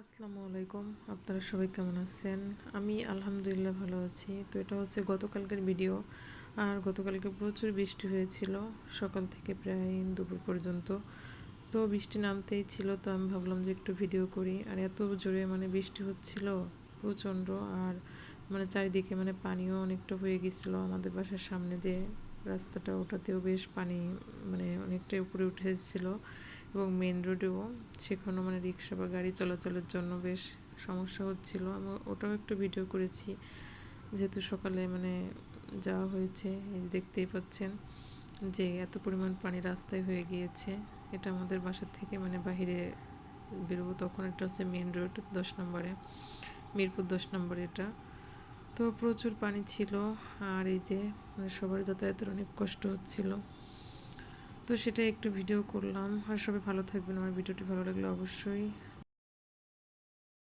আসসালামু আলাইকুম। আপনারা সবাই কেমন আছেন? আমি আলহামদুলিল্লাহ ভালো আছি। তো এটা হচ্ছে গতকালকের ভিডিও। আর গতকালকে প্রচুর বৃষ্টি হয়েছিল। সকাল থেকে প্রায় দুপুর পর্যন্ত। তো বৃষ্টি নামতেই ছিল, তো আমি ভাবলাম যে একটু ভিডিও করি। আর এত জোরে মানে বৃষ্টি হচ্ছিল প্রচণ্ড। আর মানে চারিদিকে মানে পানিও অনেকটা হয়ে গেছিল। আমাদের বাসার সামনে যে রাস্তাটা, ওটাতেও বেশ পানি মানে অনেকটাই উপরে উঠে এসেছিল এবং মেন রোডেও সেখানেও মানে রিক্সা বা গাড়ি চলাচলের জন্য বেশ সমস্যা হচ্ছিল। আমি ওটাও একটু ভিডিও করেছি, যেহেতু সকালে মানে যাওয়া হয়েছে, এই যে দেখতেই পাচ্ছেন যে এত পরিমাণ পানি রাস্তায় হয়ে গিয়েছে। এটা আমাদের বাসা থেকে মানে বাহিরে বেরোবো তখন এটা হচ্ছে মেন রোড দশ নম্বরে, মিরপুর দশ নম্বরে এটা। তো প্রচুর পানি ছিল, আর এই যে মানে সবার যাতায়াতের অনেক কষ্ট হচ্ছিল। তো সেটা একটু ভিডিও করলাম। আর সবাই ভালো থাকবেন। আমার ভিডিওটি ভালো লাগলে অবশ্যই।